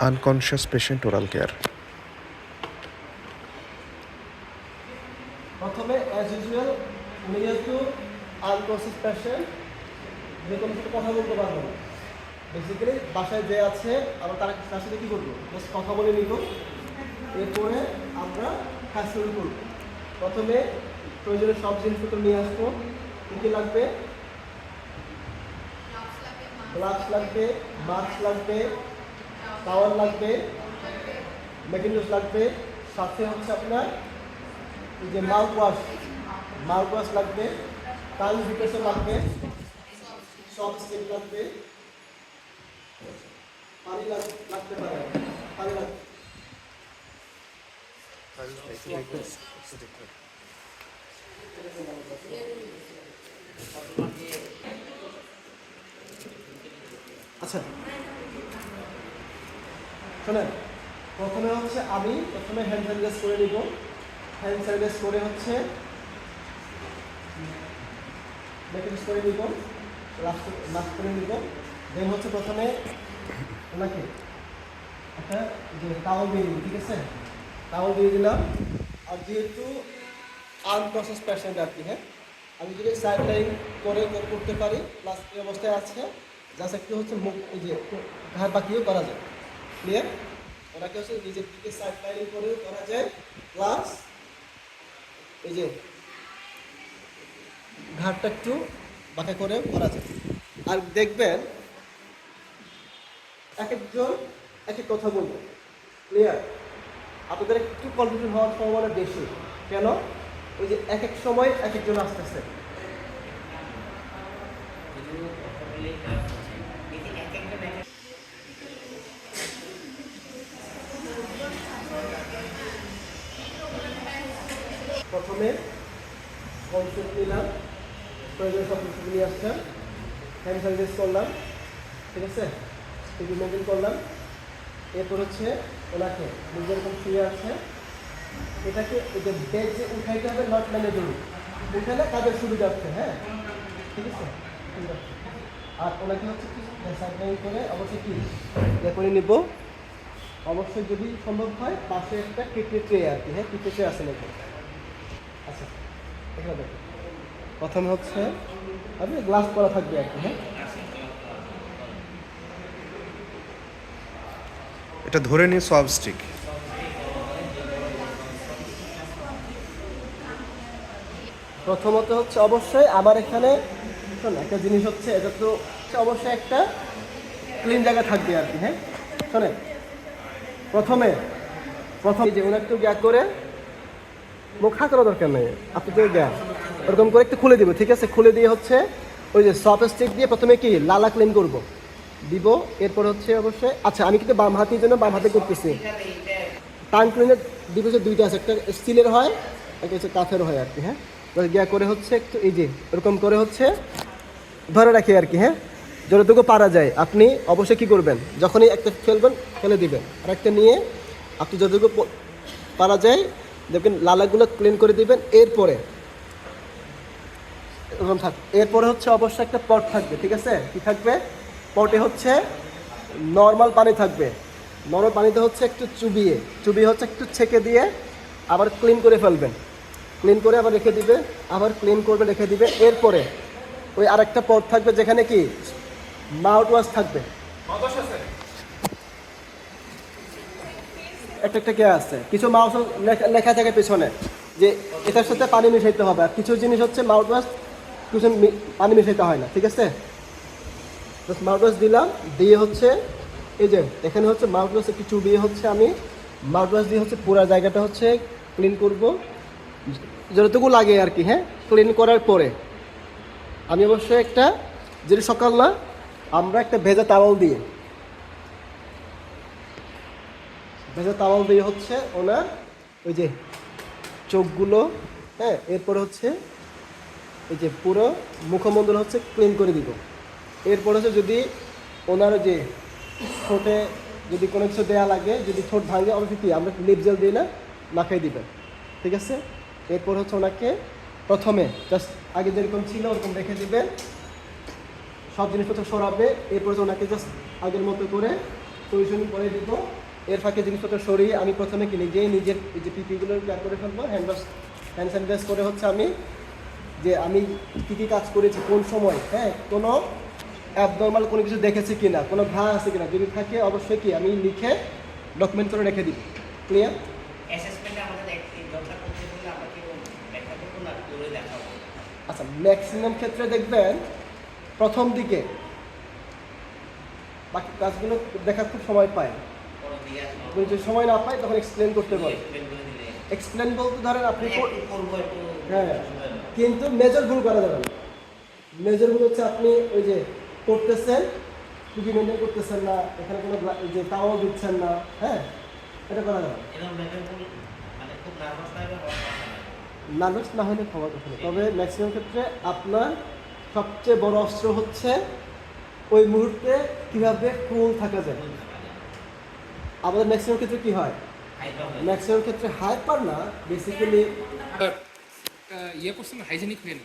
unconscious patient oral care. প্রথমে as usual উনি যেহেতু আনকনসিয়াস পেশেন্ট যে কোনো সাথে কথা বলতে পারব না। বেসিক্যালি বাসায় যে আছে, আমরা তার তার সাথে কী করব? জাস্ট কথা বলে নিব। এরপরে আমরা কাজ শুরু করব। প্রথমে প্রয়োজনীয় সব জিনিসপত্র নিয়ে আসব। কী কী লাগবে? গ্লাভস লাগবে, মাস্ক লাগবে টাওয়ার লাগবে মেকিনিউস লাগবে, সাথে হচ্ছে আপনার এই যে মাউথ ওয়াশ লাগবে টাং ভিটেশন লাগবে, সব স্টেপ লাগবে। পানি লাগ- লাগতে পারে, পানি লাগবে আচ্ছা শোনেন, প্রথমে হচ্ছে আমি, প্রথমে হ্যান্ড স্যানিটাইজ করে নিব। হ্যান্ড স্যানিটাইজ করে হচ্ছে মেকিনিস করে নিব লাস্ট মাস্ক করে নিব। দেন হচ্ছে প্রথমে ওনাকে একটা যে টাওয়াল দিয়ে দিবি ঠিক আছে? টাওয়াল দিয়ে দিলাম। আর যেহেতু আনকনসিয়াস পেশেন্ট আর কি হ্যাঁ? আমি যদি সাইড লাইন করে করে করতে পারি প্লাস এই অবস্থায় আছে জাস্ট একটু হচ্ছে মুখ যে ঘাড় বাকিও করা যায়। ক্লিয়ার ওনাকে হচ্ছে নিজের দিকে সাইড লাইন করেও করা যায় প্লাস এই যে ঘাড়টা একটু বাঁকা করে করা যায়। আর দেখবেন এক একজন এক এক কথা বলবে। ক্লিয়ার আপনাদের একটু কনফিউশন হওয়ার সম্ভাবনা বেশি। কেন? ওই যে এক এক সময় এক একজন আসতেছে। প্রথমে কনসেপ্ট নিলাম। প্রয়োজন সব কিছু নিয়ে আসলাম। হ্যান্ড স্যানিটাইজ করলাম। ঠিক আছে? টিভি মেনটেন করলাম। এরপর হচ্ছে ওনাকে নিজের রকম শুয়ে আছে এটাকে এই যে যে উঠাইতে হবে নট ম্যানেজেবল উঠালে সুবিধা হচ্ছে হ্যাঁ? ঠিক আছে। আর ওনাকে হচ্ছে কি? সাইডলাইন করে অবশ্যই কি? ইয়ে করে নিব। অবশ্যই যদি সম্ভব হয়, পাশে একটা কিডনি ট্রে আর কি হ্যাঁ? কিডনি ট্রে আছে নাকি? আচ্ছা এখানে দেখো। প্রথমে হচ্ছে আপনি গ্লাস করা থাকবে আর কি হ্যাঁ? এটা ধরে নিয়ে সব স্টিক প্রথমত হচ্ছে অবশ্যই আমার এখানে শোন একটা জিনিস হচ্ছে এটা তো অবশ্যই একটা ক্লিন জায়গা থাকবে আর কি হ্যাঁ? শোনেন প্রথমে প্রথম যে ওনার একটু গ্যাক করে মুখ করা দরকার নেই। আপনি তো গ্যাস ওরকম করে একটু খুলে দিব, ঠিক আছে? খুলে দিয়ে হচ্ছে ওই যে সফট স্টিক দিয়ে প্রথমে কি লালা ক্লিন করব। দিব, এরপর হচ্ছে অবশ্যই আচ্ছা আমি কিন্তু বাম হাতের জন্য বাম হাতে করতেছি। টান ক্লিনের ডিভিশন দুইটা আছে, একটা স্টিলের হয়, একটা হচ্ছে কাঠের হয় আর কি হ্যাঁ? গিয়া করে হচ্ছে একটু, এই যে, এরকম করে হচ্ছে ধরে রাখি আর কি হ্যাঁ? যতটুকু পারা যায়, আপনি অবশ্যই কী করবেন? যখনই একটা ফেলবেন, ফেলে দিবেন। আর একটা নিয়ে আপনি যতটুকু পারা যায় দেখবেন লালাগুলো ক্লিন করে দিবেন, এরপরে। এরকম থাক, এরপরে হচ্ছে অবশ্যই একটা পট থাকবে, ঠিক আছে? কি থাকবে? পটে হচ্ছে নর্মাল পানি থাকবে। নরম পানিতে হচ্ছে একটু চুবিয়ে চুবিয়ে হচ্ছে একটু ছেঁকে দিয়ে আবার ক্লিন করে ফেলবেন। ক্লিন করে আবার রেখে দিবে, আবার ক্লিন করবে, রেখে দিবে। এরপরে ওই আরেকটা পট থাকবে, যেখানে কি? মাউথ ওয়াশ থাকবে একটা একটা কে আছে। কিছু মাউস লেখা থাকে পেছনে, যে এটার সাথে পানি মিশাইতে হবে। আর কিছু জিনিস হচ্ছে মাউথ ওয়াশ কিছু পানি মিশাইতে হয় না, ঠিক আছে? জাস্ট মাউথ ওয়াশ দিলাম, দিয়ে হচ্ছে, এই যে, এখানে হচ্ছে মাউথ ওয়াশ একটু চুবিয়ে হচ্ছে আমি। মাউথ ওয়াশ দিয়ে হচ্ছে পুরো জায়গাটা হচ্ছে ক্লিন করব। যতটুকু লাগে আর কি হ্যাঁ? ক্লিন করার পরে। আমি অবশ্যই একটা, যেটা সকাল না, আমরা একটা ভেজা তাওয়াল দিয়ে ভেজা তাওয়াল দিয়ে হচ্ছে ওনার ওই যে চোখগুলো হ্যাঁ এরপরে হচ্ছে এই যে পুরো মুখমণ্ডল হচ্ছে ক্লিন করে দিব। এরপর হচ্ছে যদি ওনার যে ঠোঁটে যদি কোনো কিছু দেওয়া লাগে, যদি ঠোঁট ভাঙে অবশ্যই কি, আমরা লিপ জেল দিয়ে না, মাখাই দিবেন, ঠিক আছে? এরপর হচ্ছে ওনাকে প্রথমে জাস্ট আগে যেরকম ছিল, ওরকম রেখে দিবেন। সব জিনিসপত্র সরাবে, এরপর হচ্ছে ওনাকে জাস্ট আগের মতো করে পজিশনিং করে দিব। এর ফাঁকে জিনিসপত্র সরিয়ে আমি প্রথমে কি নিজেই নিজের এই যে পিপিগুলো ক্লিয়ার করে ফেলব হ্যান্ড ওয়াশ হ্যান্ড স্যানিটাইজ করে হচ্ছে আমি যে আমি কী কী কাজ করেছি কোন সময় হ্যাঁ কোনো অ্যাবনর্মাল কোনো কিছু দেখেছি কিনা কোনো ঘা আছে কিনা যদি থাকে অবশ্যই কি আমি লিখে ডকুমেন্ট করে রেখে দিব। ক্লিয়ার কি না আচ্ছা ম্যাক্সিমাম ক্ষেত্রে দেখবেন প্রথম দিকে বাকি কাজগুলো দেখার খুব সময় পায়। যদি সময় না পায় তখন এক্সপ্লেন করতে দিলে। এক্সপ্লেন বলতে ধরেন আপনি একটু হ্যাঁ। কিন্তু মেজর ভুল করা যাবে না। মেজর ভুল হচ্ছে আপনি ওই যে করতেছেন টুকি মেনটেন করতেছেন না এখানে কোনো যে তাও দিচ্ছেন না হ্যাঁ? এটা করা যাবে মানে নার্ভাস কথা না। হলে ক্ষমা নেই। তবে ম্যাক্সিমাম ক্ষেত্রে আপনার সবচেয়ে বড় অস্ত্র হচ্ছে ওই মুহূর্তে কীভাবে কুল থাকা যায়। আমাদের ম্যাক্সিমাম ক্ষেত্রে কি হয়? ম্যাক্সিমাম ক্ষেত্রে হাইপার না বেসিক্যালি ইয়ে করছেন হাইজেনিক হয়ে